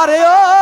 আরে ও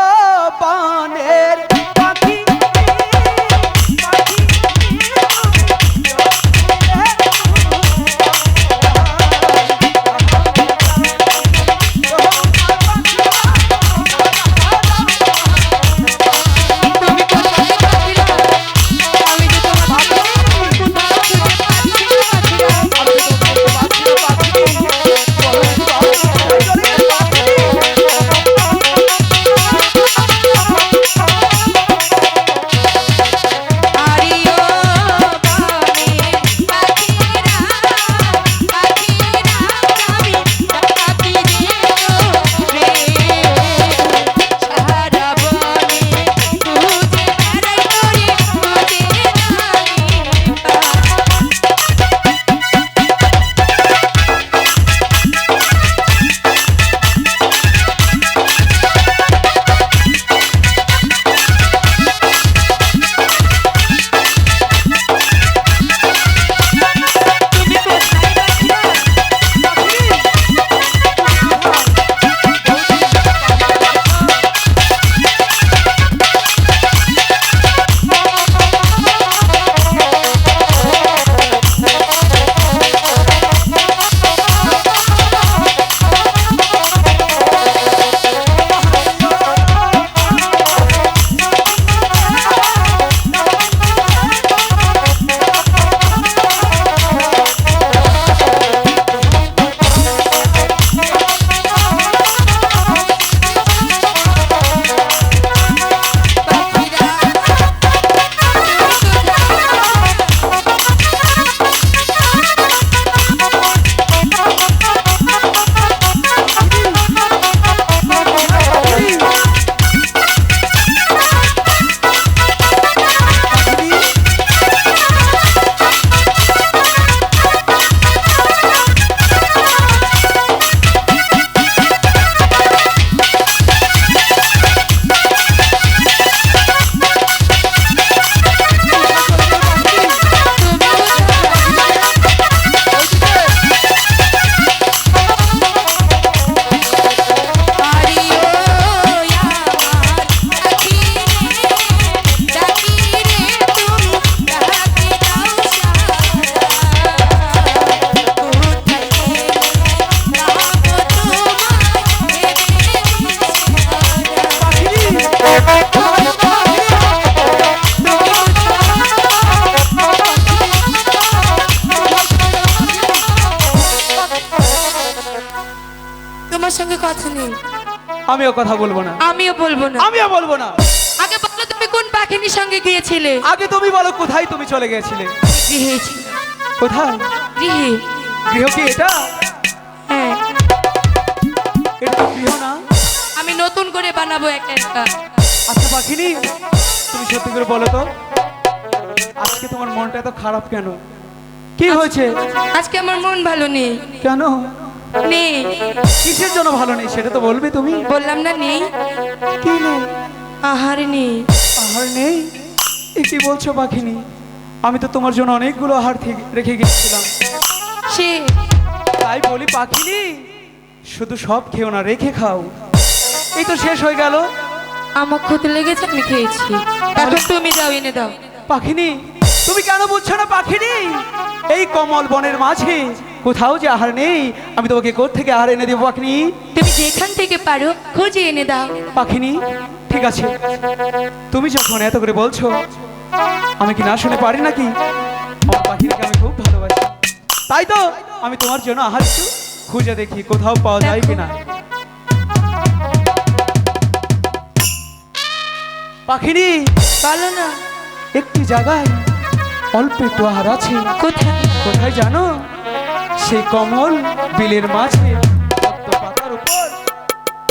সঙ্গে কথা নেই। আমিও কথা বলব না। আমিও বলব না। আমিও বলব না। আগে বলো তুমি কোন পাখিনীর সঙ্গে গিয়েছিলে? আগে তুমি বলো কোথায় তুমি চলে গৃহে। কোথায়? গৃহে। গৃহ কি এটা? হ্যাঁ। এটা তো গৃহ না। আমি নতুন করে বানাবো একটা একটা আচ্ছা পাখিনি তুমি সত্যি করে বলো তো আজকে তোমার মনটা এত খারাপ কেন? কি হয়েছে? আজকে আমার মন ভালো নেই। কেন? নেই। কিসের জন্য ভালো নেই সেটা তো বলবে তুমি। বললাম না নেই। কি নেই? আহার নেই। আহার নেই? এ কি বলছো পাখিনি? আমি তো তোমার জন্য অনেকগুলো আহার রেখে গেছিলাম সে তাই বলি পাখিনি শুধু সব খেও না রেখে খাও। এই তো শেষ হয়ে গেল। আমার ক্ষতি লেগেছে আমি খেয়েছি। এখন তুমি যাও এনে দাও। পাখিনি তুমি কেন বুঝছ না পাখিনি? এই কমল বনের মাঝে কোথাও যে আহার নেই আমি তোমাকে কোথা থেকে আহার এনে দেবো পাখিনি? তুমি যেখান থেকে পারো খুঁজে এনে দাও। পাখিনি? ঠিক আছে। তুমি যখন এত করে বলছো আমি কি না শুনে পারি নাকি? আমার পাখিকে আমি খুব ভালোবাসি। তাই তো আমি তোমার জন্য আহার একটু খুঁজে দেখি কোথাও পাওয়া যায় কিনা। পাখিনি? বলো না। একটি জায়গায় অল্প একটু আহার আছে। কোথায়? কোথায় জানো? সেই কমল বিলের মাঝে পদ্ম পাতার উপর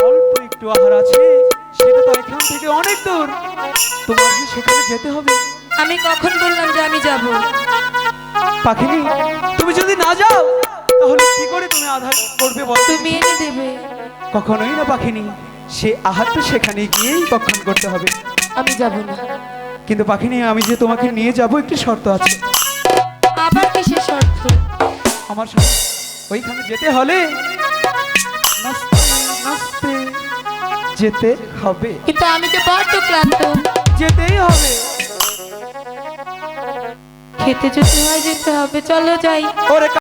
অল্প একটু আহার আছে। সেটা তো এখান থেকে অনেক দূর। তোমার যে সেখানে যেতে হবে? আমি কখন বললাম যে আমি যাব? পাখিনি তুমি যদি না যাও তাহলে কি করে তুমি আধার করবে বলো? তুমি এনে দেবে। কখনোই না পাখিনি সে আহার তো সেখানে গিয়েই কখন করতে হবে। আমি যাব না। কিন্তু পাখিনি আমি যে তোমাকে নিয়ে যাব একটি শর্ত আছে। আবার কিসের শর্ত? আমার ওইখানে যেতে হলে নাচতে যেতে হবে। কিন্তু আমি তো বড্ড ক্লান্ত। যেতেই হবে। খেতে যদি হয় যেতে হবে চলো যাই। ওরে